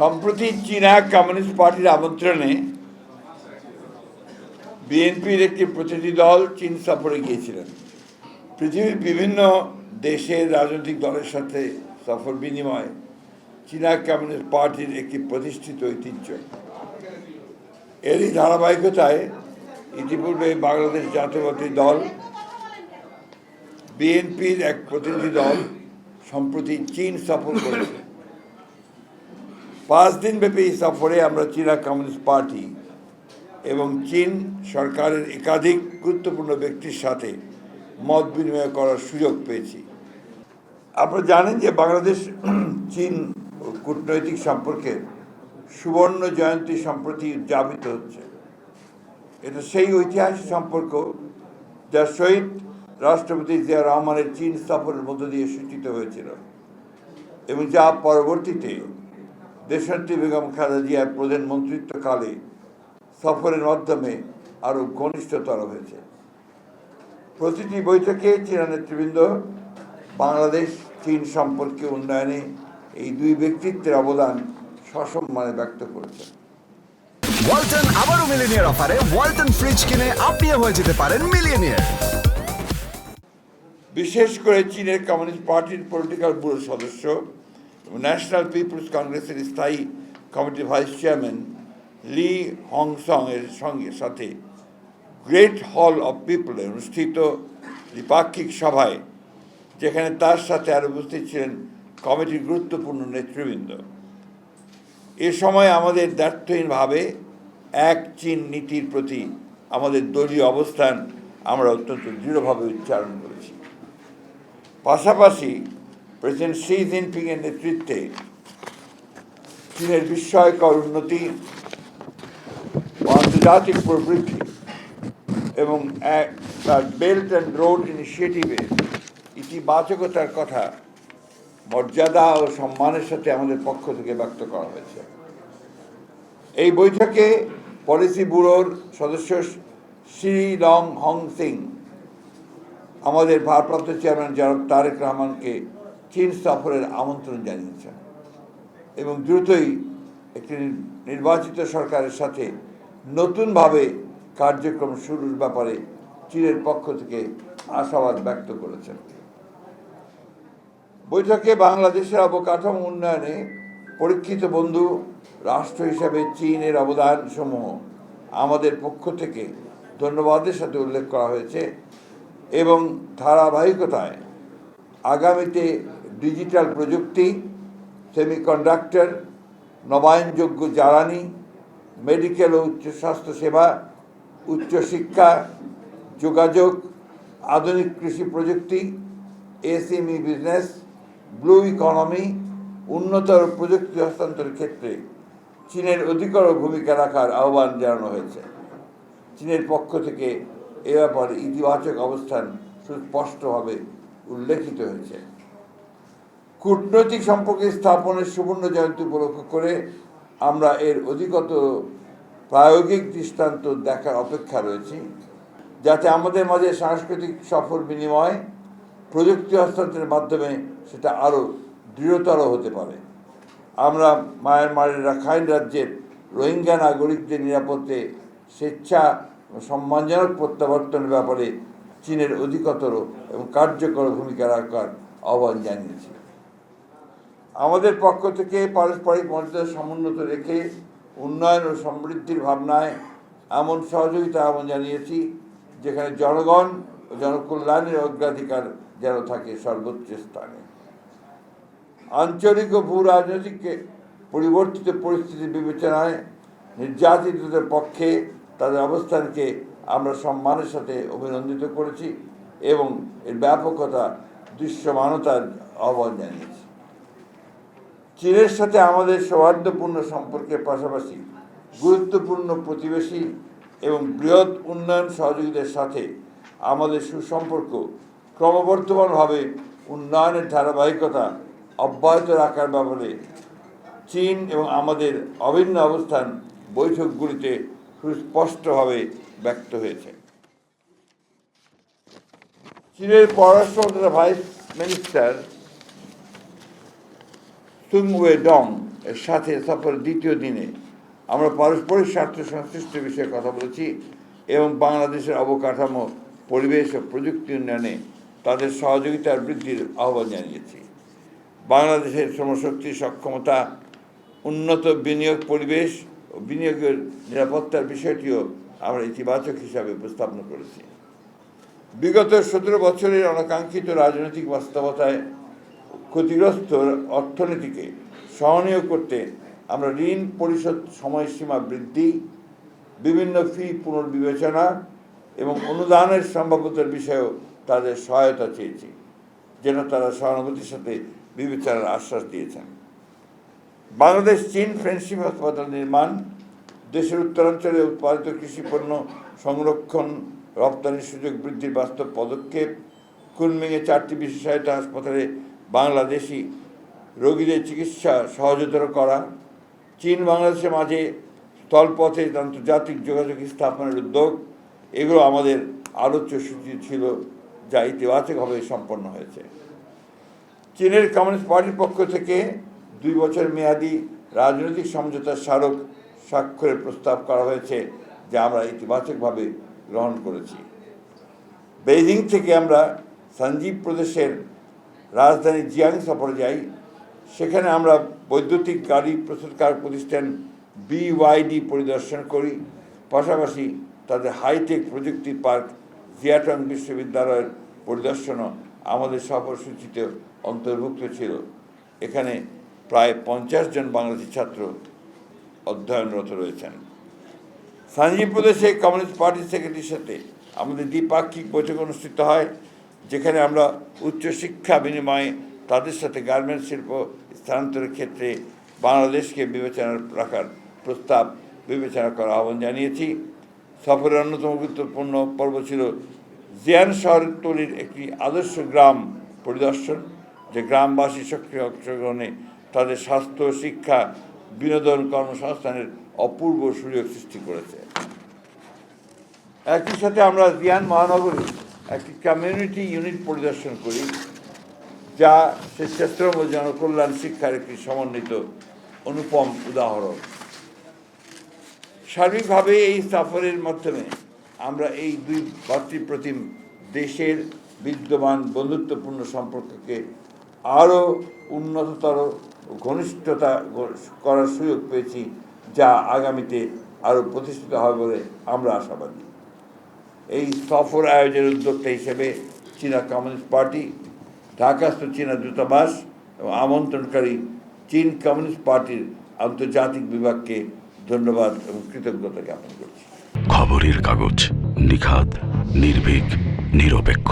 সম্প্রতি চীনা কমিউনিস্ট পার্টির আমন্ত্রণে বিএনপির একটি প্রতিনিধি দল চীন সফরে গিয়েছিলেন। পৃথিবীর বিভিন্ন দেশের রাজনৈতিক দলের সাথে সফর বিনিময় চীনা কমিউনিস্ট পার্টির একটি প্রতিষ্ঠিত ঐতিহ্য। এরই ধারাবাহিকতায় ইতিপূর্বে বাংলাদেশ জাতীয়বাদী দল, বিএনপির এক প্রতিনিধি দল সম্প্রতি চীন সফর করেছে। পাঁচ দিনব্যাপী এই সফরে আমরা চীনা কমিউনিস্ট পার্টি এবং চীন সরকারের একাধিক গুরুত্বপূর্ণ ব্যক্তির সাথে মত বিনিময় করার সুযোগ পেয়েছি। আপনারা জানেন যে বাংলাদেশ, চীন কূটনৈতিক সম্পর্কে সুবর্ণ জয়ন্তী সম্প্রতি উদযাপিত হচ্ছে। এটা সেই ঐতিহাসিক সম্পর্ক যা শহীদ রাষ্ট্রপতি জিয়া রহমানের চীন সফরের মধ্য দিয়ে সূচিত হয়েছিল এবং যা পরবর্তীতে দেশনেত্রী বেগম খালেদা জিয়ার প্রধানমন্ত্রিত্বকালে সফরের মাধ্যমে আরও ঘনিষ্ঠতর হয়েছে। প্রতিটি বৈঠকে চীনা নেতৃবৃন্দ বাংলাদেশ চীন সম্পর্কে উন্নয়নে এই দুই ব্যক্তিত্বের অবদান সসম্মানে ব্যক্ত করেছে। ওয়ালটন আবারও মিলিনিয়ার অফারে ওয়ালটন ফ্রিজ কিনে আপনিও হয়ে যেতে পারেন মিলিয়নিয়ার। বিশেষ করে চীনের কমিউনিস্ট পার্টির পলিটিক্যাল ব্যুরোর সদস্য ন্যাশনাল পিপলস কংগ্রেসের স্থায়ী কমিটির ভাইস চেয়ারম্যান লি হংসং এর সঙ্গে সাথে গ্রেট হল অফ পিপলে অনুষ্ঠিত দ্বিপাক্ষিক সভায়, যেখানে তার সাথে আর উপস্থিত ছিলেন কমিটির গুরুত্বপূর্ণ নেতৃবৃন্দ। এ সময় আমাদের দ্ব্যর্থহীনভাবে এক চীন নীতির প্রতি আমাদের দলীয় অবস্থান আমরা অত্যন্ত দৃঢ়ভাবে উচ্চারণ করেছি। পাশাপাশি প্রেসিডেন্ট শি জিনপিং এর নেতৃত্বে চীনের বিস্ময়কর উন্নতি আন্তর্জাতিক প্রবৃদ্ধি এবং এক বেল্ট অ্যান্ড রোড ইনিশিয়েটিভের ইতিবাচকতার কথা, মর্যাদা ও সম্মানের সাথে আমাদের পক্ষ থেকে ব্যক্ত করা হয়েছে। এই বৈঠকে পলিসি ব্যুরোর সদস্য শ্রী লং হং সিং আমাদের ভারপ্রাপ্ত চেয়ারম্যান জনাব তারেক রহমানকে চীন সফরের আমন্ত্রণ জানিয়েছেন এবং দ্রুতই একটি নির্বাচিত সরকারের সাথে নতুনভাবে কার্যক্রম শুরুর ব্যাপারে চীনের পক্ষ থেকে আশাবাদ ব্যক্ত করেছেন। বৈঠকে বাংলাদেশের অবকাঠামো উন্নয়নে পরীক্ষিত বন্ধু রাষ্ট্র হিসাবে চীনের অবদান সমূহ আমাদের পক্ষ থেকে ধন্যবাদের সাথে উল্লেখ করা হয়েছে এবং ধারাবাহিকতায় আগামীতে ডিজিটাল প্রযুক্তি, সেমিকন্ডাক্টর, নবায়নযোগ্য জ্বালানি, মেডিকেল ও উচ্চ স্বাস্থ্য সেবা উচ্চশিক্ষা যোগাযোগ, আধুনিক কৃষি প্রযুক্তি, এসএমই বিজনেস, ব্লু ইকোনমি উন্নতর প্রযুক্তি হস্তান্তরের ক্ষেত্রে চীনের অধিকর ভূমিকা রাখার আহ্বান জানানো হয়েছে। চীনের পক্ষ থেকে এ ব্যাপারে ইতিবাচক অবস্থান সুস্পষ্টভাবে উল্লেখিত হয়েছে। কূটনৈতিক সম্পর্কে স্থাপনের সুবর্ণ জয়ন্তী উপলক্ষ করে আমরা এর অধিকত প্রায়োগিক দৃষ্টান্ত দেখার অপেক্ষা রয়েছি, যাতে আমাদের মাঝে সাংস্কৃতিক সফর বিনিময়, প্রযুক্তি হস্তান্তরের মাধ্যমে সেটা আরও দৃঢ়তর হতে পারে। আমরা মায়ানমারের রাখাইন রাজ্যের রোহিঙ্গা নাগরিকদের নিরাপত্তে স্বেচ্ছা সম্মানজনক প্রত্যাবর্তনের ব্যাপারে চীনের অধিকতর এবং কার্যকর ভূমিকা রাখার আহ্বান জানিয়েছি। আমাদের পক্ষ থেকে পারস্পরিক মর্যাদা সমুন্নত রেখে উন্নয়ন ও সমৃদ্ধির ভাবনায় এমন সহযোগিতা আহ্বান জানিয়েছি, যেখানে জনগণ ও জনকল্যাণের অগ্রাধিকার যেন থাকে সর্বোচ্চ স্থানে। আঞ্চলিক ও ভূ রাজনৈতিককে পরিবর্তিত পরিস্থিতি বিবেচনায় নির্যাতিতদের পক্ষে তাদের অবস্থানকে আমরা সম্মানের সাথে অভিনন্দিত করেছি এবং এর ব্যাপকতা দৃশ্যমানতার আহ্বান জানিয়েছি। চীনের সাথে আমাদের সৌহার্দ্যপূর্ণ সম্পর্কের পাশাপাশি গুরুত্বপূর্ণ প্রতিবেশী এবং বৃহৎ উন্নয়ন সহযোগীদের সাথে আমাদের সুসম্পর্ক ক্রমবর্ধমানভাবে উন্নয়নের ধারাবাহিকতা অব্যাহত রাখার ব্যাপারে চীন এবং আমাদের অভিন্ন অবস্থান বৈঠকগুলিতে সুস্পষ্টভাবে ব্যক্ত হয়েছে। চীনের পররাষ্ট্র ভাইস মিনিস্টার সুংওয়ে ডং এর সাথে সফরের দ্বিতীয় দিনে আমরা পারস্পরিক স্বার্থ সংশ্লিষ্ট বিষয়ে কথা বলেছি এবং বাংলাদেশের অবকাঠামো, পরিবেশ ও প্রযুক্তি উন্নয়নে তাদের সহযোগিতার বৃদ্ধির আহ্বান জানিয়েছি। বাংলাদেশের শ্রমশক্তি, সক্ষমতা, উন্নত বিনিয়োগ পরিবেশ ও বিনিয়োগের নিরাপত্তার বিষয়টিও আমরা ইতিবাচক হিসাবে উপস্থাপন করেছি। বিগত সতেরো বছরের অনাকাঙ্ক্ষিত রাজনৈতিক বাস্তবতায় ক্ষতিগ্রস্ত অর্থনীতিকে সহনীয় করতে আমরা ঋণ পরিশোধ সময়সীমা বৃদ্ধি, বিভিন্ন ফি পুনর্বিবেচনা এবং অনুদানের সম্ভাব্যতার বিষয়েও তাদের সহায়তা চেয়েছি, যেন তারা সহানুভূতির সাথে বিবেচনার আশ্বাস দিয়েছেন। বাংলাদেশ চীন ফ্রেন্ডশিপ হাসপাতাল নির্মাণ, দেশের উত্তরাঞ্চলে উৎপাদিত কৃষি পণ্য সংরক্ষণ, রপ্তানির সুযোগ বৃদ্ধির বাস্তব পদক্ষেপ, কুনমিংয়ে চারটি বিশেষায়িত হাসপাতালে বাংলাদেশি রোগীদের চিকিৎসা সহজতর করা, চীন বাংলাদেশের মাঝে স্থলপথে আন্তর্জাতিক যোগাযোগ স্থাপনের উদ্যোগ, এগুলো আমাদের আলোচ্য সূচি ছিল যা ইতিবাচকভাবে সম্পন্ন হয়েছে। চীনের কমিউনিস্ট পার্টির পক্ষ থেকে দুই বছর মেয়াদি রাজনৈতিক সমঝোতার স্মারক স্বাক্ষরের প্রস্তাব করা হয়েছে, যা আমরা ইতিবাচকভাবে গ্রহণ করেছি। বেইজিং থেকে আমরা সঞ্জীব প্রদেশের রাজধানী জিয়াং সফরে যাই, সেখানে আমরা বৈদ্যুতিক গাড়ি প্রস্তুতকারক প্রতিষ্ঠান বিওয়াইডি পরিদর্শন করি। পাশাপাশি তাদের হাইটেক প্রযুক্তি পার্ক জিয়াটং বিশ্ববিদ্যালয়ের পরিদর্শনও আমাদের সফরসূচিতে অন্তর্ভুক্ত ছিল। এখানে প্রায় পঞ্চাশ জন বাংলাদেশি ছাত্র অধ্যয়নরত রয়েছেন। সঞ্জীব প্রদেশে কমিউনিস্ট পার্টির সেক্রেটারির সাথে আমাদের দ্বিপাক্ষিক বৈঠক অনুষ্ঠিত হয়। যেখানে আমরা উচ্চশিক্ষা বিনিময়ে তাদের সাথে গার্মেন্টস শিল্প স্থানান্তরের ক্ষেত্রে বাংলাদেশকে বিবেচনা রাখার প্রস্তাব বিবেচনা করার আহ্বান জানিয়েছি। সফরের অন্যতম গুরুত্বপূর্ণ পর্ব ছিল জিয়ান শহর তৈরির একটি আদর্শ গ্রাম পরিদর্শন, যে গ্রামবাসী সক্রিয় অংশগ্রহণে তাদের স্বাস্থ্য, শিক্ষা, বিনোদন, কর্মসংস্থানের অপূর্ব সুযোগ সৃষ্টি করেছে। একই সাথে আমরা জিয়ান মহানগরে একটি কমিউনিটি ইউনিট পরিদর্শন করি, যা স্বেচ্ছাশ্রম ও জনকল্যাণ শিক্ষার একটি সমন্বিত অনুপম উদাহরণ। সার্বিকভাবে এই সফরের মাধ্যমে আমরা এই দুই ভাতৃপ্রতিম দেশের বিদ্যমান বন্ধুত্বপূর্ণ সম্পর্ককে আরও উন্নততর ঘনিষ্ঠতা করার সুযোগ পেয়েছি, যা আগামীতে আরও প্রতিষ্ঠিত হবে বলে আমরা আশাবাদী। এই সফর আয়োজনের উদ্যোক্তা হিসেবে চীনা কমিউনিস্ট পার্টি ঢাকাস্থ চীনা দূতাবাস এবং আমন্ত্রণকারী চীন কমিউনিস্ট পার্টির আন্তর্জাতিক বিভাগকে ধন্যবাদ এবং কৃতজ্ঞতা জ্ঞাপন করছি। খবরের কাগজ নিখাত নির্ভীক, নিরপেক্ষ।